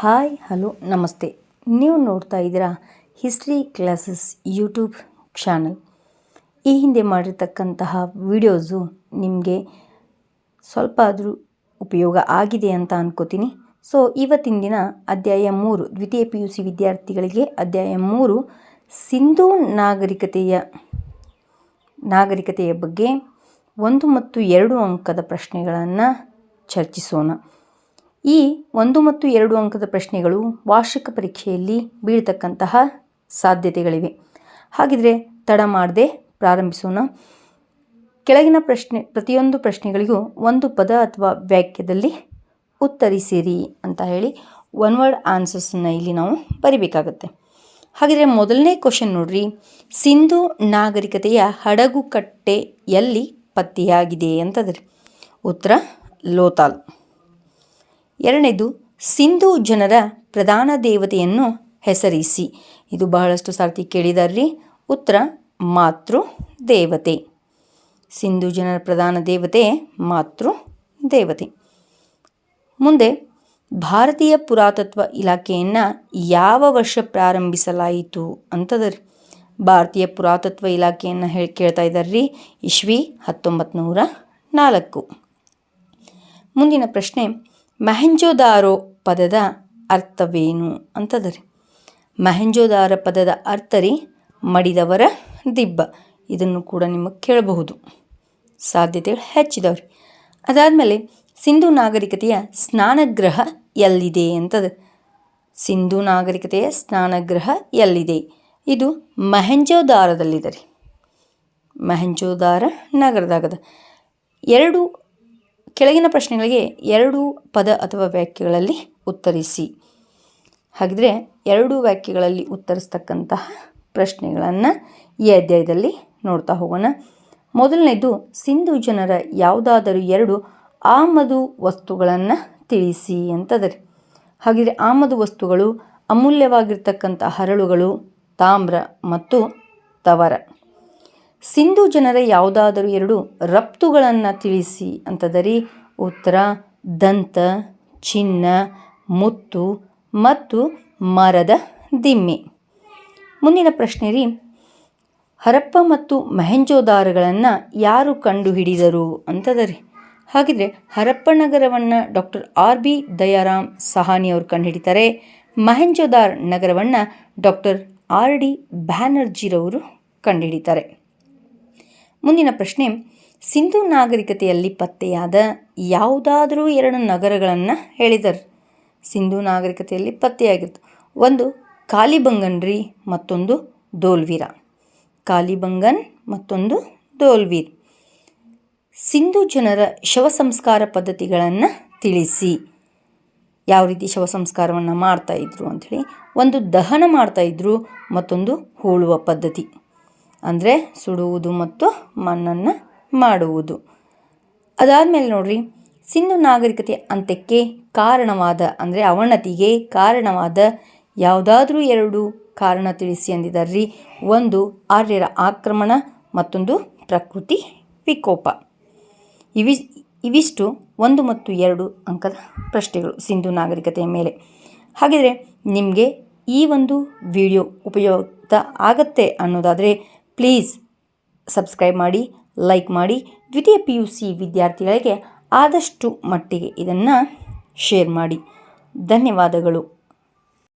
Hi, hello, ನಮಸ್ತೆ. ನೀವು ನೋಡ್ತಾ ಇದ್ದೀರಾ ಹಿಸ್ಟ್ರಿ ಕ್ಲಾಸಸ್ ಯೂಟ್ಯೂಬ್ ಚಾನಲ್. ಈ ಹಿಂದೆ ಮಾಡಿರ್ತಕ್ಕಂತಹ ವಿಡಿಯೋಸು ನಿಮಗೆ ಸ್ವಲ್ಪ ಆದರೂ ಉಪಯೋಗ ಆಗಿದೆ ಅಂತ ಅನ್ಕೋತೀನಿ. ಸೊ ಇವತ್ತಿನ ದಿನ ಅಧ್ಯಾಯ ಮೂರು, ದ್ವಿತೀಯ ಪಿ ಯು ಸಿ ವಿದ್ಯಾರ್ಥಿಗಳಿಗೆ ಅಧ್ಯಾಯ ಮೂರು, ಸಿಂಧೂ ನಾಗರಿಕತೆಯ ನಾಗರಿಕತೆಯ ಬಗ್ಗೆ ಒಂದು ಮತ್ತು ಎರಡು ಅಂಕದ ಪ್ರಶ್ನೆಗಳನ್ನು ಚರ್ಚಿಸೋಣ. ಈ ಒಂದು ಮತ್ತು ಎರಡು ಅಂಕದ ಪ್ರಶ್ನೆಗಳು ವಾರ್ಷಿಕ ಪರೀಕ್ಷೆಯಲ್ಲಿ ಬೀಳ್ತಕ್ಕಂತಹ ಸಾಧ್ಯತೆಗಳಿವೆ. ಹಾಗಿದ್ರೆ ತಡ ಮಾಡದೆ ಪ್ರಾರಂಭಿಸೋಣ. ಕೆಳಗಿನ ಪ್ರಶ್ನೆ, ಪ್ರತಿಯೊಂದು ಪ್ರಶ್ನೆಗಳಿಗೂ ಒಂದು ಪದ ಅಥವಾ ವಾಕ್ಯದಲ್ಲಿ ಉತ್ತರಿಸಿರಿ ಅಂತ ಹೇಳಿ ಒನ್ ವರ್ಡ್ ಆನ್ಸರ್ಸನ್ನು ಇಲ್ಲಿ ನಾವು ಬರಿಬೇಕಾಗತ್ತೆ. ಹಾಗಿದ್ರೆ ಮೊದಲನೇ ಕ್ವಶನ್ ನೋಡ್ರಿ. ಸಿಂಧು ನಾಗರಿಕತೆಯ ಹಡಗುಕಟ್ಟೆ ಎಲ್ಲಿ ಪತ್ತೆಯಾಗಿದೆ ಅಂತದ್ರಿ. ಉತ್ತರ, ಲೋತಾಲ್. ಎರಡನೇದು, ಸಿಂಧು ಜನರ ಪ್ರಧಾನ ದೇವತೆಯನ್ನು ಹೆಸರಿಸಿ. ಇದು ಬಹಳಷ್ಟು ಸಾರ್ತಿ ಕೇಳಿದಾರ್ರಿ. ಉತ್ತರ, ಮಾತೃ ದೇವತೆ. ಸಿಂಧು ಜನರ ಪ್ರಧಾನ ದೇವತೆ, ಮಾತೃ ದೇವತೆ. ಮುಂದೆ, ಭಾರತೀಯ ಪುರಾತತ್ವ ಇಲಾಖೆಯನ್ನು ಯಾವ ವರ್ಷ ಪ್ರಾರಂಭಿಸಲಾಯಿತು ಅಂತದರಿ. ಭಾರತೀಯ ಪುರಾತತ್ವ ಇಲಾಖೆಯನ್ನು ಹೇಳಿ ಕೇಳ್ತಾ ಇದ್ದಾರ್ರಿ ಇಶ್ವಿ ಹತ್ತೊಂಬತ್ತು ನೂರ ನಾಲ್ಕು. ಮುಂದಿನ ಪ್ರಶ್ನೆ ಮೆಹಂಜೋದಾರೋ ಪದದ ಅರ್ಥವೇನು ಅಂತದರಿ. ಮಹೆಂಜೋದಾರ ಪದದ ಅರ್ಥ ರೀ ಮಡಿದವರ ದಿಬ್ಬ. ಇದನ್ನು ಕೂಡ ನಿಮಗೆ ಕೇಳಬಹುದು. ಸಾಧ್ಯತೆಗಳು ಹೆಚ್ಚಿದವ್ರಿ. ಅದಾದಮೇಲೆ ಸಿಂಧು ನಾಗರಿಕತೆಯ ಸ್ನಾನಗ್ರಹ ಎಲ್ಲಿದೆ ಅಂತದ. ಸಿಂಧು ನಾಗರಿಕತೆಯ ಸ್ನಾನಗ್ರಹ ಎಲ್ಲಿದೆ? ಇದು ಮಹೆಂಜೋದಾರದಲ್ಲಿದೆ ರೀ ಮಹೆಂಜೋದಾರ ನಗರದಾಗದ. ಎರಡು ಕೆಳಗಿನ ಪ್ರಶ್ನೆಗಳಿಗೆ ಎರಡು ಪದ ಅಥವಾ ವಾಕ್ಯಗಳಲ್ಲಿ ಉತ್ತರಿಸಿ. ಹಾಗಿದ್ರೆ ಎರಡು ವಾಕ್ಯಗಳಲ್ಲಿ ಉತ್ತರಿಸ್ತಕ್ಕಂತಹ ಪ್ರಶ್ನೆಗಳನ್ನು ಈ ಅಧ್ಯಾಯದಲ್ಲಿ ನೋಡ್ತಾ ಹೋಗೋಣ. ಮೊದಲನೇದು, ಸಿಂಧು ಜನರ ಯಾವುದಾದರೂ ಎರಡು ಆಮದು ವಸ್ತುಗಳನ್ನು ತಿಳಿಸಿ ಅಂತದರೆ ಹಾಗಿದ್ರೆ ಆಮದು ವಸ್ತುಗಳು ಅಮೂಲ್ಯವಾಗಿರ್ತಕ್ಕಂಥ ಹರಳುಗಳು, ತಾಮ್ರ ಮತ್ತು ತವರ. ಸಿಂಧು ಜನರ ಯಾವುದಾದರೂ ಎರಡು ರಫ್ತುಗಳನ್ನು ತಿಳಿಸಿ ಅಂತದರಿ ಉತ್ತರ, ದಂತ, ಚಿನ್ನ, ಮುತ್ತು ಮತ್ತು ಮರದ ದಿಮ್ಮೆ. ಮುಂದಿನ ಪ್ರಶ್ನೆ ರೀ, ಹರಪ್ಪ ಮತ್ತು ಮಹೆಂಜೋದಾರಗಳನ್ನು ಯಾರು ಕಂಡುಹಿಡಿದರು ಅಂತದರಿ, ಹಾಗಿದ್ರೆ ಹರಪ್ಪ ನಗರವನ್ನು doctor R B Dayaram Sahni ಅವರು ಕಂಡುಹಿಡಿತಾರೆ, ಮಹೆಂಜೋದಾರ್ ನಗರವನ್ನು ಡಾಕ್ಟರ್ ಆರ್ ಡಿ ಬ್ಯಾನರ್ಜಿರವರು ಕಂಡುಹಿಡಿತಾರೆ. ಮುಂದಿನ ಪ್ರಶ್ನೆ, ಸಿಂಧು ನಾಗರಿಕತೆಯಲ್ಲಿ ಪತ್ತೆಯಾದ ಯಾವುದಾದರೂ ಎರಡು ನಗರಗಳನ್ನು ಹೇಳಿದರು. ಸಿಂಧು ನಾಗರಿಕತೆಯಲ್ಲಿ ಪತ್ತೆಯಾಗಿತ್ತು. ಒಂದು ಕಾಲಿಬಂಗನ್ರಿ ಮತ್ತೊಂದು ದೋಲ್ವೀರ. ಕಾಲಿಬಂಗನ್, ಮತ್ತೊಂದು ದೋಲ್ವೀರ್. ಸಿಂಧು ಜನರ ಶವ ಸಂಸ್ಕಾರ ಪದ್ಧತಿಗಳನ್ನು ತಿಳಿಸಿ. ಯಾವ ರೀತಿ ಶವ ಸಂಸ್ಕಾರವನ್ನು ಮಾಡ್ತಾಯಿದ್ರು ಅಂಥೇಳಿ ಒಂದು ದಹನ ಮಾಡ್ತಾಯಿದ್ರು ಮತ್ತೊಂದು ಹೂಳುವ ಪದ್ಧತಿ. ಅಂದರೆ ಸುಡುವುದು ಮತ್ತು ಮಣ್ಣನ್ನು ಮಾಡುವುದು. ಅದಾದಮೇಲೆ ನೋಡ್ರಿ, ಸಿಂಧು ನಾಗರಿಕತೆ ಅಂತ್ಯಕ್ಕೆ ಕಾರಣವಾದ ಅಂದರೆ ಅವನತಿಗೆ ಕಾರಣವಾದ ಯಾವುದಾದ್ರೂ ಎರಡು ಕಾರಣ ತಿಳಿಸಿ ಅಂದಿದ್ದಾರೆ ಒಂದು, ಆರ್ಯರ ಆಕ್ರಮಣ, ಮತ್ತೊಂದು, ಪ್ರಕೃತಿ ವಿಕೋಪ. ಇವಿ, ಇವಿಷ್ಟು ಒಂದು ಮತ್ತು ಎರಡು ಅಂಕದ ಪ್ರಶ್ನೆಗಳು ಸಿಂಧು ನಾಗರಿಕತೆಯ ಮೇಲೆ. ಹಾಗಿದ್ರೆ ನಿಮಗೆ ಈ ಒಂದು ವಿಡಿಯೋ ಉಪಯುಕ್ತ ಆಗತ್ತೆ ಅನ್ನೋದಾದರೆ ಪ್ಲೀಸ್ ಸಬ್ಸ್ಕ್ರೈಬ್ ಮಾಡಿ, ಲೈಕ್ ಮಾಡಿ. ದ್ವಿತೀಯ ಪಿ ಯು ಸಿ ವಿದ್ಯಾರ್ಥಿಗಳಿಗೆ ಆದಷ್ಟು ಮಟ್ಟಿಗೆ ಇದನ್ನು ಶೇರ್ ಮಾಡಿ. ಧನ್ಯವಾದಗಳು.